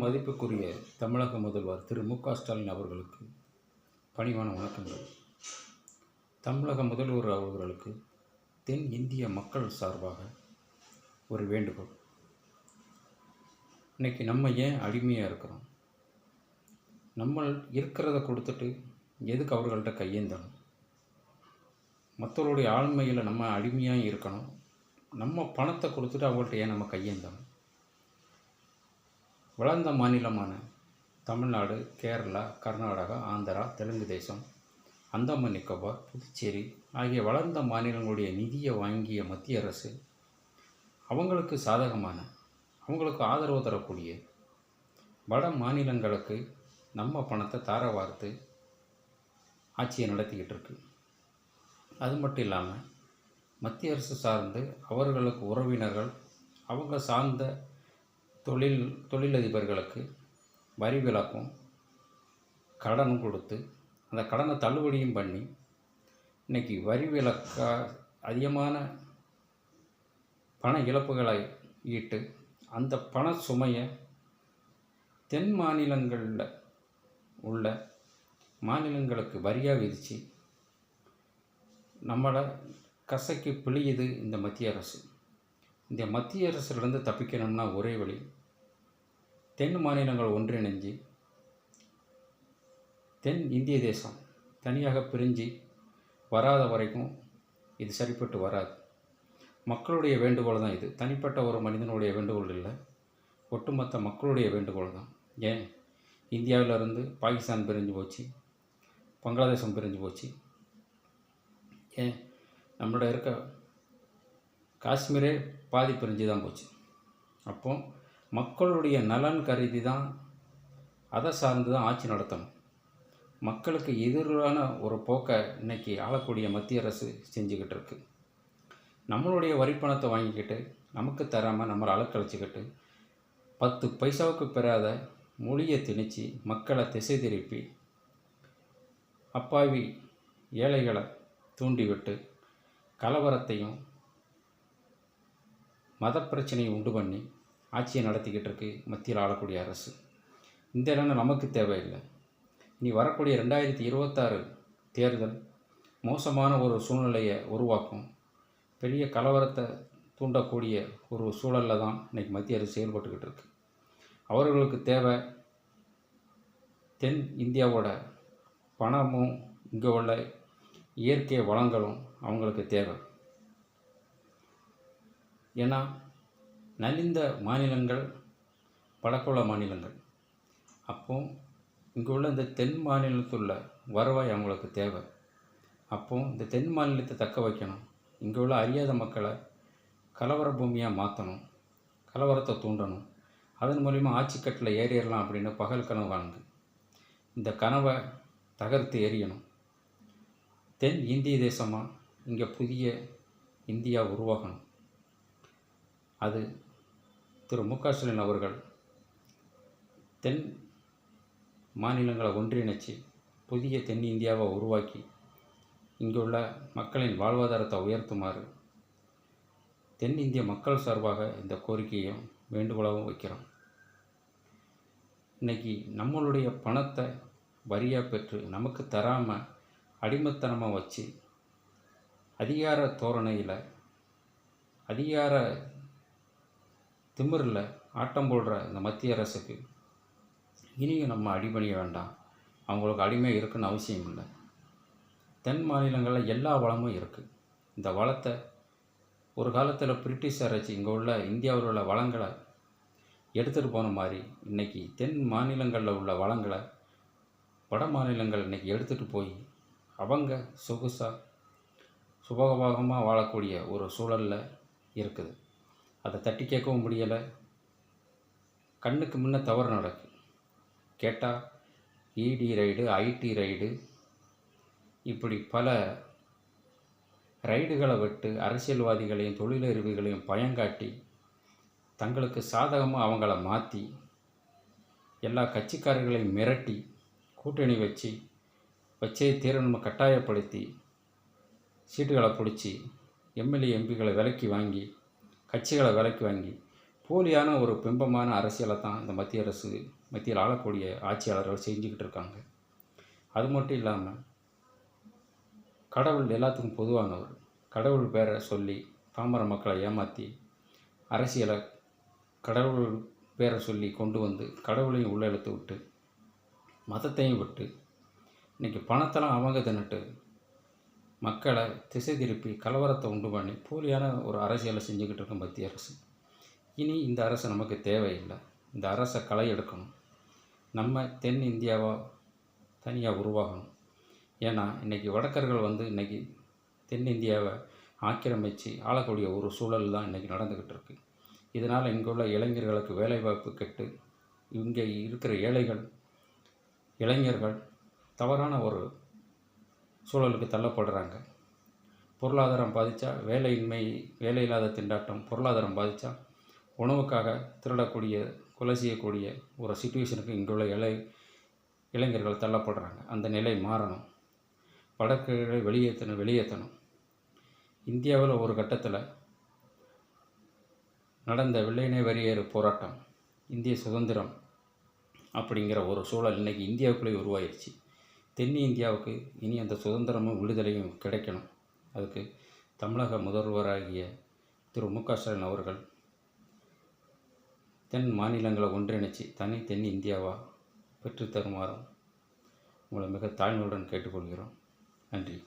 மதிப்புக்குரிய தமிழக முதல்வர் திரு மு க ஸ்டாலின் அவர்களுக்கு பணிவான வணக்கங்கள். தமிழக முதல்வர் அவர்களுக்கு தென் இந்திய மக்கள் சார்பாக ஒரு வேண்டுகோள். இன்னைக்கு நம்ம ஏன் அடிமையாக இருக்கிறோம்? நம்ம இருக்கிறத கொடுத்துட்டு எதுக்கு அவர்கள்ட்ட கையேந்தணும்? மற்றவருடைய ஆளுமையில் நம்ம அடிமையாக இருக்கணும். நம்ம பணத்தை கொடுத்துட்டு அவங்கள்ட்ட ஏன் நம்ம கையேந்தணும்? வளர்ந்த மாநிலமான தமிழ்நாடு கேரளா கர்நாடகா ஆந்திரா தெலுங்கு தேசம் அந்தமான் நிக்கோபார் புதுச்சேரி ஆகிய வளர்ந்த மாநிலங்களுடைய நிதியை வாங்கிய மத்திய அரசு அவங்களுக்கு சாதகமான அவங்களுக்கு ஆதரவு தரக்கூடிய வட மாநிலங்களுக்கு நம்ம பணத்தை தார வார்த்து ஆட்சியை நடத்திக்கிட்டு இருக்கு. அது மட்டும் இல்லாமல் மத்திய அரசு சார்ந்து அவர்களுக்கு உறவினர்கள் அவங்க சார்ந்த தொழில் தொழிலதிபர்களுக்கு வரி விலக்கும் கடன் கொடுத்து அந்த கடனை தள்ளுபடியும் பண்ணி இன்னைக்கு வரி விலக்கா அதிகமான பண இழப்புகளை ஈட்டு அந்த பண சுமையை தென் மாநிலங்களில் உள்ள மாநிலங்களுக்கு வரியாக விதித்து நம்மளை கசக்கி பிழியுது இந்த மத்திய அரசு. இந்த மத்திய அரசுலேருந்து தப்பிக்கணும்னா ஒரே வழி தென் மாநிலங்கள் ஒன்றிணைஞ்சு தென் இந்திய தேசம் தனியாக பிரிஞ்சு வராத வரைக்கும் இது சரிப்பட்டு வராது. மக்களுடைய வேண்டுகோள் தான் இது. தனிப்பட்ட ஒரு மனிதனுடைய வேண்டுகோள் இல்லை. ஒட்டுமொத்த மக்களுடைய வேண்டுகோள் தான். ஏன்? இந்தியாவிலிருந்து பாகிஸ்தான் பிரிஞ்சு போச்சு. பங்களாதேசம் பிரிஞ்சு போச்சு. ஏன்? நம்மளோட இருக்க காஷ்மீரே பாதி பிரிஞ்சு தான் போச்சு. அப்போது மக்களுடைய நலன் கருதி தான் அதை சார்ந்து தான் ஆட்சி நடத்தணும். மக்களுக்கு எதிரான ஒரு போக்கை இன்னைக்கு ஆளக்கூடிய மத்திய அரசு செஞ்சுக்கிட்டு இருக்கு. நம்மளுடைய வரிப்பணத்தை வாங்கிக்கிட்டு நமக்கு தராமல் நம்மளை அலக்கழிச்சிக்கிட்டு பத்து பைசாவுக்கு பெறாத மொழியை திணிச்சு மக்களை திசை திருப்பி அப்பாவி ஏழைகளை தூண்டிவிட்டு கலவரத்தையும் மத பிரச்சனையை உண்டு பண்ணி ஆட்சியை நடத்திக்கிட்டு இருக்கு மத்தியில் ஆளக்கூடிய அரசு. இந்த இடம் நமக்கு தேவையில்லை. இனி வரக்கூடிய ரெண்டாயிரத்தி இருபத்தாறு தேர்தல் மோசமான ஒரு சூழ்நிலையை உருவாக்கும். பெரிய கலவரத்தை தூண்டக்கூடிய ஒரு சூழலில் தான் இன்றைக்கி மத்திய அரசு செயல்பட்டுக்கிட்டு இருக்கு. அவர்களுக்கு தேவை தென் இந்தியாவோட பணமும் இங்கே உள்ள இயற்கை வளங்களும் அவங்களுக்கு தேவை. ஏன்னா நலிந்த மாநிலங்கள் வடக்குள்ள மாநிலங்கள். அப்போ இங்கே உள்ள இந்த தென் மாநிலத்துள்ள வருவாய் அவங்களுக்கு தேவை. அப்போ இந்த தென் மாநிலத்தை தக்க வைக்கணும். இங்கே உள்ள அறியாத மக்களை கலவர பூமியாக மாற்றணும் கலவரத்தை தூண்டணும். அதன் மூலிமா ஆட்சிக்கட்டில் ஏறிடலாம் அப்படின்னு பகல் கனவு வாழ்ந்து இந்த கனவை தகர்த்து எறியணும். தென் இந்திய தேசமாக இங்கே புதிய இந்தியா உருவாகணும். அது திரு மு க ஸ்டாலின் அவர்கள் தென் மாநிலங்களை ஒன்றிணைச்சு புதிய தென்னிந்தியாவை உருவாக்கி இங்குள்ள மக்களின் வாழ்வாதாரத்தை உயர்த்துமாறு தென்னிந்திய மக்கள் சார்பாக இந்த கோரிக்கையும் வேண்டுகோளாகவும் வைக்கிறோம். இன்னைக்கு நம்மளுடைய பணத்தை வரியாக பெற்று நமக்கு தராமல் அடிமைத்தனமாக வச்சு அதிகார தோரணையில் அதிகார திமிரில் ஆட்டம் போடுற இந்த மத்திய அரசுக்கு இனியும் நம்ம அடிபணிய வேண்டாம். அவங்களுக்கு அடிமை இருக்குன்னு அவசியம் இல்லை. தென் மாநிலங்களில் எல்லா வளமும் இருக்குது இந்த வளத்தை ஒரு காலத்தில் பிரிட்டிஷ் அரசு இங்கே உள்ள இந்தியாவில் உள்ள வளங்களை எடுத்துகிட்டு போன மாதிரி இன்றைக்கி தென் மாநிலங்களில் உள்ள வளங்களை வட மாநிலங்கள் இன்றைக்கி எடுத்துகிட்டு போய் அவங்க சொகுசாக சுபகபாகமாக வாழக்கூடிய ஒரு சூழலில் இருக்குது. அதை தட்டி கேட்கவும் முடியலை. கண்ணுக்கு முன்னே தவறு நடக்கு. கேட்டால் இடி ரைடு ஐடி ரைடு. இப்படி பல ரைடுகளை விட்டு அரசியல்வாதிகளையும் தொழிலறிவுகளையும் பயங்காட்டி தங்களுக்கு சாதகமாக அவங்கள மாற்றி எல்லா கட்சிக்காரர்களையும் மிரட்டி கூட்டணி வச்சு வச்சே தீரணும் கட்டாயப்படுத்தி சீட்டுகளை பிடிச்சி எம்எல்ஏ எம்பிகளை விலக்கி வாங்கி கட்சிகளை விலைக்கு வாங்கி போலியான ஒரு பிம்பமான அரசியலை தான் இந்த மத்திய அரசு மத்தியில் ஆளக்கூடிய ஆட்சியாளர்கள் செஞ்சுக்கிட்டு இருக்காங்க. அது மட்டும் இல்லாமல் கடவுள் எல்லாத்துக்கும் பொதுவானவர். கடவுள் பேரை சொல்லி பாமர மக்களை ஏமாற்றி அரசியலை கடவுள் பேரை சொல்லி கொண்டு வந்து கடவுளையும் உள்ளே இழுத்து விட்டு மதத்தையும் விட்டு இன்றைக்கி பணத்தெல்லாம் அவங்க தின்னுட்டு மக்களை திசை திருப்பி கலவரத்தை உண்டு பண்ணி போலியான ஒரு அரசியலை செஞ்சுக்கிட்டு இருக்கும் மத்திய அரசு. இனி இந்த அரசு நமக்கு தேவையில்லை. இந்த அரசை களை எடுக்கணும். நம்ம தென் இந்தியாவாக தனியாக உருவாகணும். ஏன்னா இன்றைக்கி வடக்கர்கள் வந்து இன்றைக்கி தென்னிந்தியாவை ஆக்கிரமித்து ஆளக்கூடிய ஒரு சூழல் தான் இன்றைக்கி நடந்துக்கிட்டு இருக்கு. இதனால் இங்குள்ள இளைஞர்களுக்கு வேலைவாய்ப்பு கெட்டு இங்கே இருக்கிற ஏழைகள் இளைஞர்கள் தவறான ஒரு சூழலுக்கு தள்ளப்படுறாங்க. பொருளாதாரம் பாதித்தா வேலையின்மை வேலை இல்லாத திண்டாட்டம் பொருளாதாரம் பாதித்தா உணவுக்காக திருடக்கூடிய கொலை செய்யக்கூடிய ஒரு சுச்சுவேஷனுக்கு இங்குள்ள இளை இளைஞர்கள் தள்ளப்படுறாங்க. அந்த நிலை மாறணும். வடக்குகளை வெளியேற்றணும் வெளியேற்றணும் இந்தியாவில் ஒரு கட்டத்தில் நடந்த வெள்ளையினை வரியேறு போராட்டம் இந்திய சுதந்திரம் அப்படிங்கிற ஒரு சூழல் இன்றைக்கி இந்தியாவுக்குள்ளே உருவாயிருச்சு. தென்னி இந்தியாவுக்கு இனி அந்த சுதந்திரமும் விடுதலையும் கிடைக்கணும். அதுக்கு தமிழக முதல்வராகிய திரு. மு. க. ஸ்டாலின் அவர்கள் தென் மாநிலங்களை ஒன்றிணைச்சு தனி தென் இந்தியாவா பெற்றுத்தருமாறும் உங்களை மிக தாழ்மையுடன் கேட்டுக்கொள்கிறோம். நன்றி.